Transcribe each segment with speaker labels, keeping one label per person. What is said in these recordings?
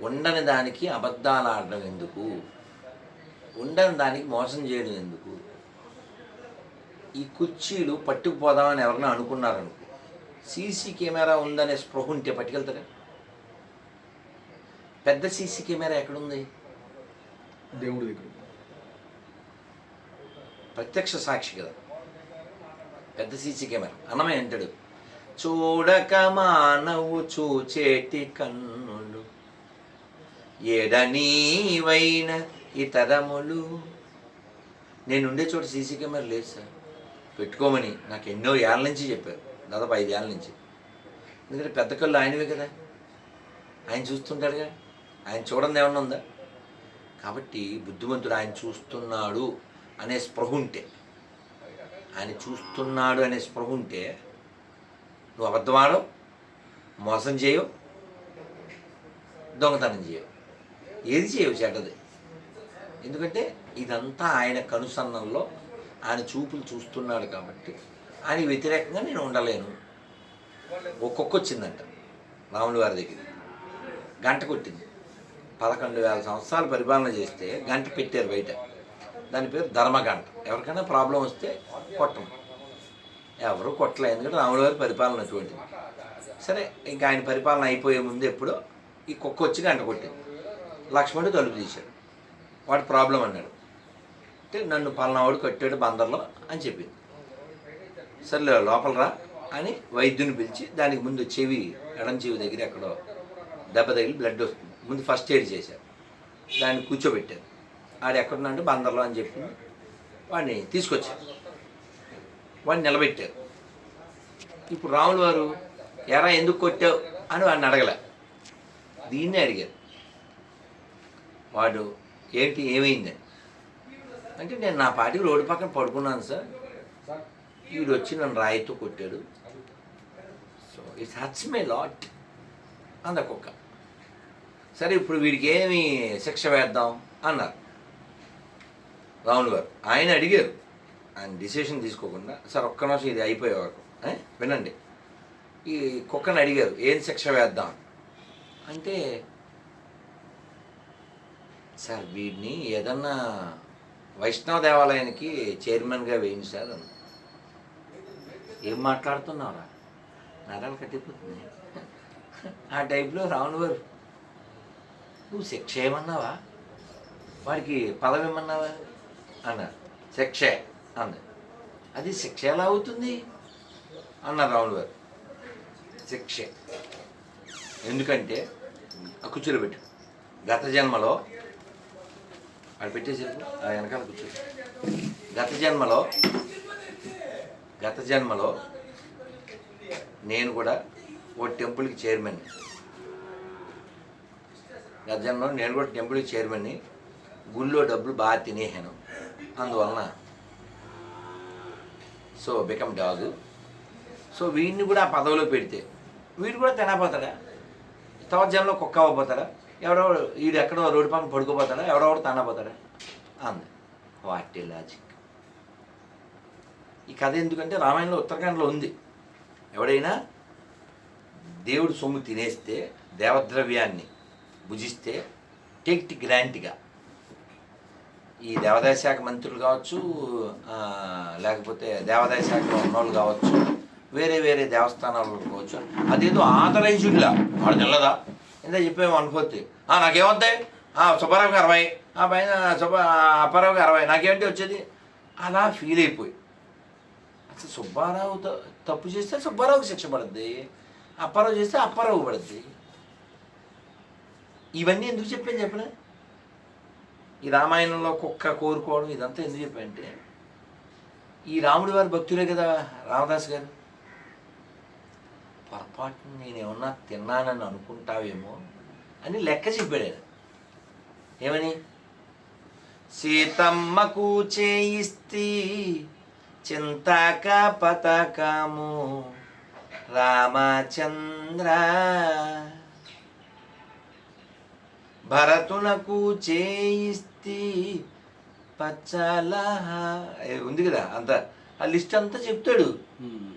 Speaker 1: ఉండని దానికి అబద్ధాలు ఆడడం ఎందుకు? ఉండని దానికి మోసం చేయడం ఎందుకు? ఈ కుర్చీలు పట్టుకుపోదామని ఎవరైనా అనుకున్నారనుకో సీసీ కెమెరా ఉందనే స్పృహ ఉంటే పట్టుకెళ్తారా? పెద్ద సీసీ కెమెరా ఎక్కడుంది?
Speaker 2: దేవుడి దగ్గర.
Speaker 1: ప్రత్యక్ష సాక్షి కదా. పెద్ద సీసీ కెమెరా. అన్నమయ్య అంటాడు చూడక మానవు చూచేటి కన్నులు ఎడనీవైన ఇతరములు? నేను ఉండే చోట సీసీ కెమెరా లేదు సార్. పెట్టుకోమని నాకు ఎన్నో ఏళ్ళ నుంచి చెప్పారు. దాదాపు ఐదేళ్ళ నుంచి. ఎందుకంటే పెద్ద కళ్ళు ఆయనవే కదా. ఆయన చూస్తుంటాడుగా. ఆయన చూడండి ఏమన్నా ఉందా? కాబట్టి బుద్ధిమంతుడు ఆయన చూస్తున్నాడు అనే స్పృహ ఉంటే ఆయన చూస్తున్నాడు అనే స్పృహ ఉంటే నువ్వు అబద్ధమాడవు మోసం చేయవు దొంగతనం చేయవు. ఏది చేయవు చెడ్డది. ఎందుకంటే ఇదంతా ఆయన కనుసన్నంలో ఆయన చూపులు చూస్తున్నాడు కాబట్టి ఆయన వ్యతిరేకంగా నేను ఉండలేను. ఒక్కొక్క వచ్చిందంట రాముల వారి దగ్గర గంట కొట్టింది. పదకొండు వేల సంవత్సరాలు పరిపాలన చేస్తే గంట పెట్టారు బయట. దాని పేరు ధర్మగంట. ఎవరికైనా ప్రాబ్లం వస్తే కొట్టం. ఎవరు కొట్టలే ఎందుకంటే రాముల వారి పరిపాలన అటువంటిది. సరే ఇంకా ఆయన పరిపాలన అయిపోయే ముందు ఎప్పుడో ఈ కుక్క వచ్చి గంట కొట్టింది. లక్ష్మణుడు తలుపు తీశాడు. వాడు ప్రాబ్లం అన్నాడు. అంటే నన్ను పలానావాడు కట్టాడు బందర్లో అని చెప్పింది. సర్లే లోపలరా అని వైద్యుని పిలిచి దానికి ముందు చెవి ఎడం చెవి దగ్గర ఎక్కడో దెబ్బ తగిలి బ్లడ్ వస్తుంది. ముందు ఫస్ట్ ఎయిడ్ చేశారు. దాన్ని కూర్చోబెట్టారు. ఆడు ఎక్కడున్నాడు? బందర్లో అని చెప్పింది వాడిని తీసుకొచ్చారు. వాడిని నిలబెట్టారు. ఇప్పుడు రాములు వారు ఎరా ఎందుకు కొట్టావు? అని వాడిని అడగలే. దీన్నే అడిగారు. వాడు ఏంటి ఏమైంది? అంటే నేను నా పాటికి రోడ్డు పక్కన పడుకున్నాను సార్. వీడు వచ్చి నన్ను రాయితో కొట్టాడు. So it's hurts me lot అందకొక్క సరే ఇప్పుడు వీడికి ఏమి శిక్ష వేద్దాం? అన్నారు. రావుల్ గారు ఆయన అడిగారు. ఆయన డిసిషన్ తీసుకోకుండా సార్ ఒక్క నిమిషం ఇది అయిపోయే వరకు వినండి. ఈ కుక్కని అడిగారు ఏం శిక్ష వేద్దాం? అంటే సార్ వీడిని ఏదన్నా వైష్ణవ దేవాలయానికి చైర్మన్గా వేయండి సార్ అన్న ఏం మాట్లాడుతున్నావురా? నరాలు కట్టిపోతుంది ఆ టైప్లో రావణ్ నువ్వు శిక్ష ఏమన్నావా? వాడికి పదవి ఏమన్నావా? అన్నారు. శిక్ష అన్నారు. అది శిక్ష ఎలా అవుతుంది? అన్నారు రావణ్ గారు. శిక్ష. ఎందుకంటే ఆ గత జన్మలో అక్కడ పెట్టేసారు ఆ వెనకాల కూర్చో గత జన్మలో గత జన్మలో నేను కూడా ఓ టెంపుల్కి చైర్మన్. గత జన్మలో నేను కూడా టెంపుల్కి చైర్మన్ని గుళ్ళో డబ్బులు బాగా తినేసాను అందువలన సో బికమ్ డాగ్. సో వీడిని కూడా ఆ పదవిలో పెడితే వీడు కూడా తినపోతాడా తర్వాత జన్మలో కుక్క అవ్వబోతాడా ఎవడో వీడు ఎక్కడో రోడ్డు పక్కన పడుకోపోతాడా? ఎవడోడు తన్నపోతాడా అంది. వాటి లాజిక్ ఈ కథ ఎందుకంటే రామాయణంలో ఉత్తరాఖండ్లో ఉంది. ఎవడైనా దేవుడు సొమ్ము తినేస్తే దేవద్రవ్యాన్ని భుజిస్తే టేక్ట్ గ్రాంట్గా ఈ దేవాదాయ శాఖ మంత్రులు కావచ్చు లేకపోతే దేవాదాయ శాఖలో ఉన్నోళ్ళు కావచ్చు వేరే వేరే దేవస్థానాలు కావచ్చు అదేదో ఆథరైజ్డ్లా వాడు తెల్లదా ఇంత చెప్పేమో అనుకోతే నాకేమొద్దాయి? సుబ్బారావుకి అరవై. ఆ పైన సుబ్బ అప్పారావుకి అరవై. నాకేంటి వచ్చేది? అలా ఫీల్ అయిపోయి. అసలు సుబ్బారావు తప్పు చేస్తే సుబ్బారావుకి శిక్ష పడుద్ది. అప్పారావు చేస్తే అప్పారావు పడుద్ది. ఇవన్నీ ఎందుకు చెప్పాను చెప్పలే ఈ రామాయణంలో కుక్క కోరుకోవడం ఇదంతా ఎందుకు చెప్పంటే ఈ రాముడి వారి భక్తులే కదా రామదాస్ గారు. పొరపాటు నేను ఏమన్నా తిన్నానని అనుకుంటావేమో అని లెక్క చెప్పాడు ఆయన. ఏమని? సీతమ్మకు చేయిస్తి చింతాక పతకము రామచంద్ర. భరతునకు చేయిస్తి పచ్చలహ. ఉంది కదా అంత. ఆ లిస్ట్ అంతా చెప్తాడు.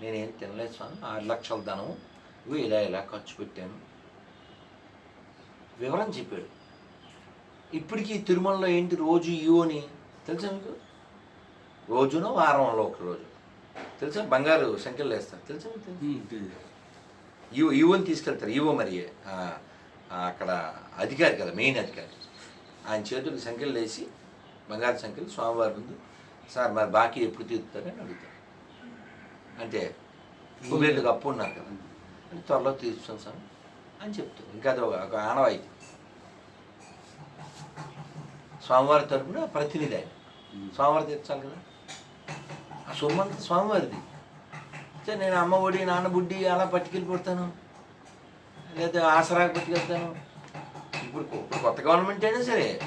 Speaker 1: నేనేం తినలేదు స్వామి ఆరు లక్షల ధనం ఇవి ఇలా ఇలా ఖర్చు పెట్టాను. వివరం చెప్పాడు. ఇప్పటికీ తిరుమలలో ఏంటి రోజు ఈవోని తెలుసా మీకు? రోజునో వారంలో ఒక రోజు. తెలుసా? బంగారు సంఖ్యలు వేస్తారు తెలుసా? ఈవో ఈవోని తీసుకెళ్తారు. ఈవో మరి అక్కడ అధికారి కదా మెయిన్ అధికారి. ఆయన చేతులకు సంఖ్యలు వేసి బంగారు సంఖ్యలు స్వామివారి ముందు సార్ మరి బాకీ ఎప్పుడు తీరుతారని అడుగుతారు. అంటే కుబేర్లకు అప్పు ఉన్నారు కదా? అంటే త్వరలో తీరుస్తాం సార్ అని చెప్తారు. ఇంకా అది ఒక ఆనవాయితీ. స్వామివారి తరపున ప్రతినిధి ఆయన. స్వామివారి తీర్చాలి కదా? ఆ సొమ్ము అంతా స్వామివారిది. అయితే నేను అమ్మ ఒడి నాన్న బుడ్డి అలా పట్టుకెళ్ళిపోతాను లేదా ఆసరాకు పట్టుకెళ్తాను. ఇప్పుడు కొత్త గవర్నమెంట్ అయినా సరే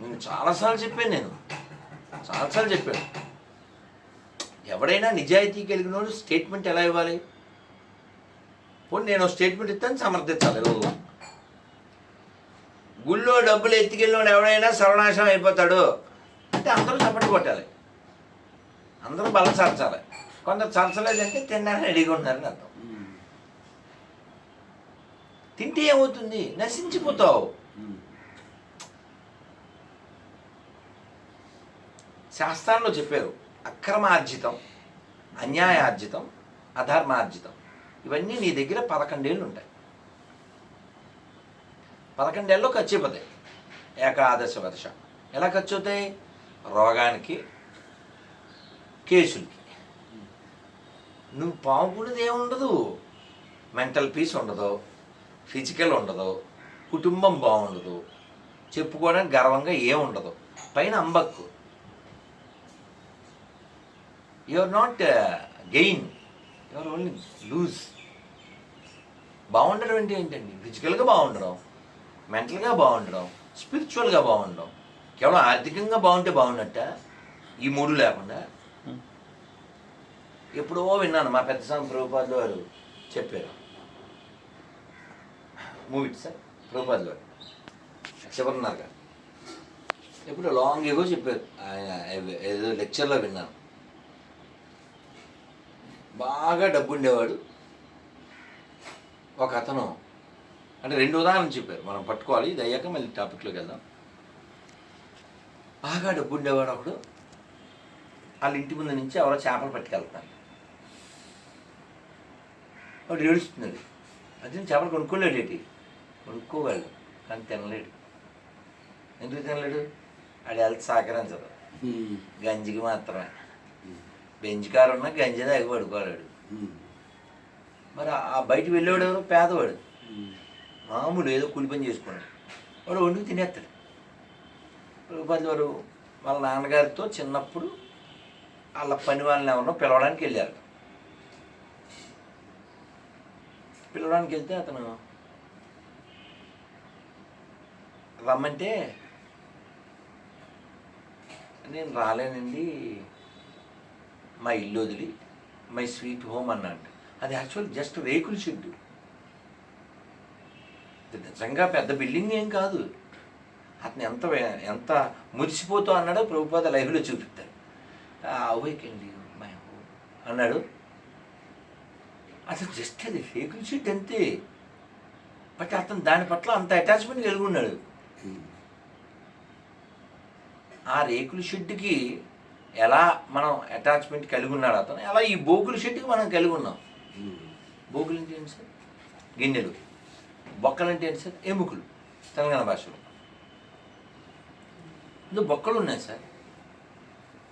Speaker 1: నేను చాలాసార్లు చెప్పాను నేను. చాలాసార్లు చెప్పాను. ఎవడైనా నిజాయితీ కలిగిన వాడు స్టేట్మెంట్ ఎలా ఇవ్వాలి? పోనీ నేను స్టేట్మెంట్ ఇస్తాను సమర్థించాలి. గుళ్ళో డబ్బులు ఎత్తుకెళ్ళినోడు ఎవడైనా సర్వనాశనం అయిపోతాడు. అంటే అందరూ చప్పటి కొట్టాలి. అందరూ బలం చరచాలి కొందరు చరచలేదంటే తినడానికి రెడీగా ఉన్నారని అర్థం. తింటే ఏమవుతుంది? నశించిపోతావు. శాస్త్రాల్లో చెప్పారు. అక్రమార్జితం అన్యాయార్జితం అధర్మార్జితం. ఇవన్నీ నీ దగ్గర పదకొండేళ్ళు ఉంటాయి. పదకొండేళ్ళలో ఖర్చు అయిపోతాయి. ఏకాదశ వర్ష ఎలా ఖర్చు అవుతాయి? రోగానికి కేసులకి. నువ్వు పావుకునేది ఏముండదు మెంటల్ పీస్ ఉండదు. ఫిజికల్ ఉండదు. కుటుంబం బాగుండదు. చెప్పుకోవడానికి గర్వంగా ఏముండదు పైన అంబక్కు. You are not gain you are only lose బాగుండడం అంటే ఏంటండి? ఫిజికల్గా బాగుండడం మెంటల్గా బాగుండడం స్పిరిచువల్గా బాగుండడం కేవలం ఆర్థికంగా బాగుంటే బాగున్నట్ట? ఈ మూడు లేకుండా? ఎప్పుడో విన్నాను మా పెద్ద స్వామి ప్రభుపాదులు వారు చెప్పారు. మూవీ సార్ ప్రభుపాదులు వారు చివరిన్నారు కదా ఎప్పుడు లాంగ్ ఏగో చెప్పారు. ఆయన ఏదో లెక్చర్లో విన్నాను. బాగా డబ్బు ఉండేవాడు ఒక అతను అంటే రెండు ఉదాహరణలు చెప్పారు. మనం పట్టుకోవాలి ఇది అయ్యాక మళ్ళీ టాపిక్లోకి వెళ్దాం. బాగా డబ్బు ఉండేవాడు ఒకడు. వాళ్ళ ఇంటి ముందు నుంచి ఎవరో చేపలు పట్టుకెళ్తాను వాడు ఏడుస్తున్నాడు అది చేపలు కొనుక్కోలేడు ఏంటి? కొనుక్కోగలడు కానీ తినలేడు. ఎందుకు తినలేడు? ఆడి హెల్త్ సహకరించదు. గంజికి మాత్రమే. బెంచ్ కారు ఉన్నా గంజి తాగి పడుకోలేడు మరి ఆ బయట వెళ్ళేవాడు ఎవరు? పేదవాడు. మామూలు ఏదో కూలి పని చేసుకున్నాడు. వాడు వండుకు తినేస్తాడు. రూపాయలు వారు వాళ్ళ నాన్నగారితో చిన్నప్పుడు వాళ్ళ పని వాళ్ళని ఎవరినో పిలవడానికి వెళ్ళారు. పిలవడానికి వెళ్తే అతను రమ్మంటే నేను రాలేనండి. మా ఇల్లు వదిలి మై స్వీట్ హోమ్ అన్నాడు. అది యాక్చువల్ జస్ట్ రేకుల షెడ్డు. నిజంగా పెద్ద బిల్డింగ్ ఏం కాదు. అతను ఎంత ఎంత మురిసిపోతూ అన్నాడో ప్రభుపాద లైవ్లో చూపిస్తాడు అవేకండి మై హోమ్ అన్నాడు. అసలు జస్ట్ అది రేకుల షెడ్ అంతే. బట్ అతను దాని పట్ల అంత అటాచ్మెంట్ కలిగి ఉన్నాడు. ఆ రేకుల షెడ్డుకి ఎలా మనం అటాచ్మెంట్ కలిగి ఉన్నాడు అతను ఎలా ఈ బోకుల షెడ్డుకి మనం కలిగి ఉన్నాం. బోకులు అంటే ఏంటి సార్? గిన్నెలు. బొక్కలు అంటే ఏంటి సార్? ఎముకలు తెలంగాణ భాషలో. ఇందులో బొక్కలు ఉన్నాయి సార్.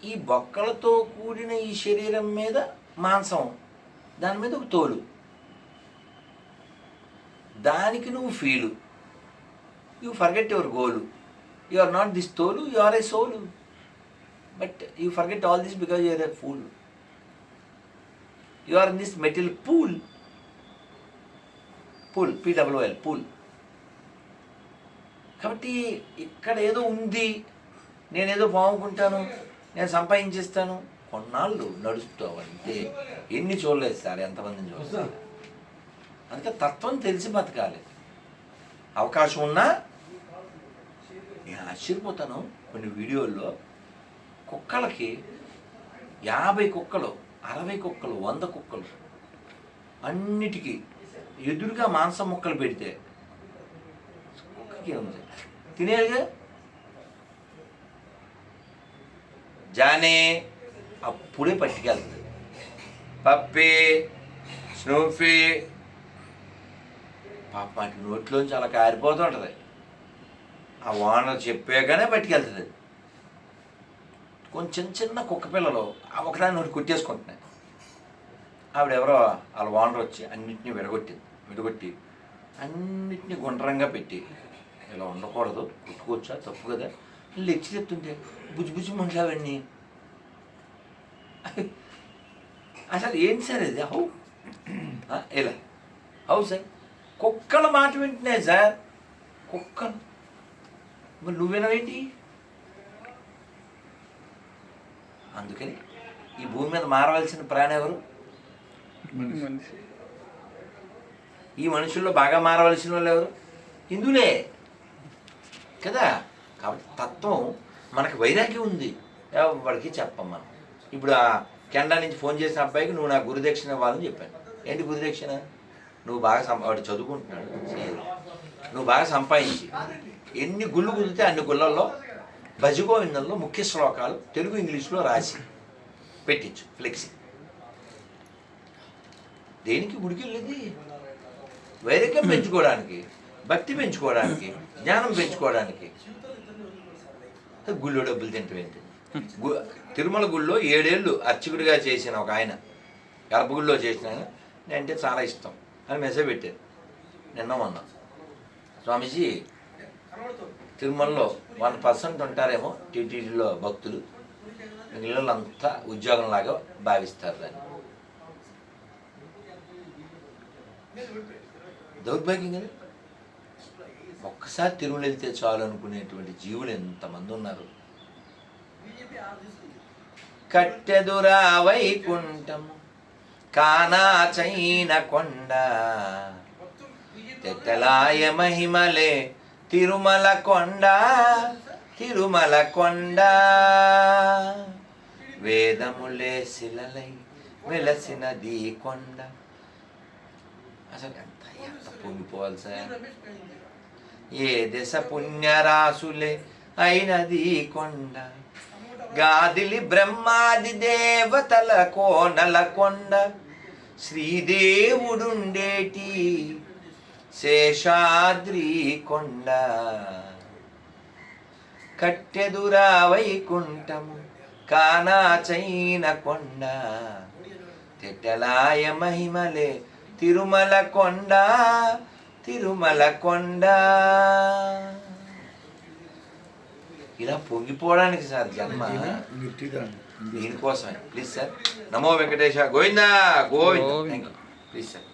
Speaker 1: ఈ బొక్కలతో కూడిన ఈ శరీరం మీద మాంసం దాని మీద ఒక తోలు. దానికి నువ్వు feel. You forget your goal you are not this తోలు you are a soul but you forget all this because you are a fool you are in this material pool pool PWL pool కాబట్టి ఇక్కడ ఏదో ఉంది. నేనేదో బాగుంటాను నేను సంపాదించేస్తాను. కొన్నాళ్ళు నడుస్తావు అంతే ఎన్ని చూడలేదు సార్ ఎంతమందిని చూస్తారు అందుకే తత్వం తెలిసి బతకాలి. అవకాశం ఉన్నా నేను ఆశ్చర్యపోతాను కొన్ని వీడియోల్లో. కుక్కలకి యాభై కుక్కలు అరవై కుక్కలు వంద కుక్కలు అన్నిటికీ ఎదురుగా మాంసం ముక్కలు పెడితే ఇంకేముంది తినేయాలిగా జానే అప్పుడే పట్టుకెళ్తుంది. పప్పి స్నూఫీ పాప వాటి నోట్లోంచి అలా కారిపోతుంటుంది ఆ ఓనర్ చెప్పాకనే పట్టుకెళ్తుంది. కొన్ని చిన్న చిన్న కుక్క పిల్లలు ఒకదాన్ని నోటి కొట్టేసుకుంటున్నాయి. ఆవిడెవరో వాళ్ళ ఓనర్ వచ్చి అన్నింటినీ విడగొట్టింది విడగొట్టి అన్నిటినీ గుండ్రంగా పెట్టి ఇలా ఉండకూడదు కొట్టుకోవచ్చా తప్పు కదా లెచ్చి చెప్తుంటే బుజ్జి బుజ్జి మనుషులు అసలు ఏంటి సార్ ఇది? హౌ ఇలా. హౌ సార్ కుక్కల మాట వింటున్నాయి సార్. కుక్కలు. మరి నువ్వినవేంటి అందుకని ఈ భూమి మీద మారవలసిన ప్రాణి ఎవరు?
Speaker 2: మనిషి.
Speaker 1: ఈ మనుషుల్లో బాగా మారవలసిన వాళ్ళు ఎవరు? హిందువులే. కదా? కాబట్టి తత్వం మనకు వైరాగ్యం ఉంది. ఎవరికి చెప్పం మనం. ఇప్పుడు ఆ కెనడా నుంచి ఫోన్ చేసిన అబ్బాయికి నువ్వు నాకు గురుదక్షిణ ఇవ్వాలని చెప్పాను. ఏంటి గురుదక్షిణ? నువ్వు బాగా సంపా వాడు చదువుకుంటున్నాడు. నువ్వు బాగా సంపాదించి. ఎన్ని గుళ్ళు కుదిరితే అన్ని గుళ్ళల్లో భజగోవిందంలో ముఖ్య శ్లోకాలు తెలుగు ఇంగ్లీష్లో రాసి పెట్టించు ఫ్లెక్సీ దేనికి గుడికి వెళ్ళేది వైరక్యం పెంచుకోవడానికి భక్తి పెంచుకోవడానికి జ్ఞానం పెంచుకోవడానికి. గుళ్ళో డబ్బులు తింటమేంటి గు- తిరుమల గుళ్ళో ఏడేళ్ళు అర్చకుడిగా చేసిన ఒక ఆయన గర్భగుడిలో చేసిన ఆయన నేనంటే చాలా ఇష్టం అని మెసేజ్ పెట్టారు. నిన్న మొన్న. స్వామీజీ తిరుమలలో వన్ పర్సెంట్ ఉంటారేమో టీటీడీలో భక్తులు. మిగిలిన అంతా ఉద్యోగంలాగా భావిస్తారు దాన్ని. దౌర్భాగ్యం కదా? ఒక్కసారి తిరుమల వెళ్తే చాలు అనుకునేటువంటి జీవులు ఎంతమంది ఉన్నారు? కట్టెదురా కానా చైనా కొండ తెట్టలాయ మహిమలే తిరుమల కొండ తిరుమల కొండ. వేదములే శిలలై వెలసినది కొండ. అసలు ఎంత ఎంత పొంగిపోవాలి ఏ దశ పుణ్యరాసులే అయినది కొండ. గాదిలి బ్రహ్మాది దేవతల కోనల కొండ. శ్రీదేవుడుండేటి శేషాద్రి కొండ. కట్టెదురా వైకుంఠము కానాచైన కొండ. తెట్టలాయ మహిమలే తిరుమల కొండ తిరుమల కొండ. ఇలా పొంగిపోవడానికి సార్ జన్మ. దీనికోసమే. Please sir. Namo Venkatesha Govinda Govinda. Please sir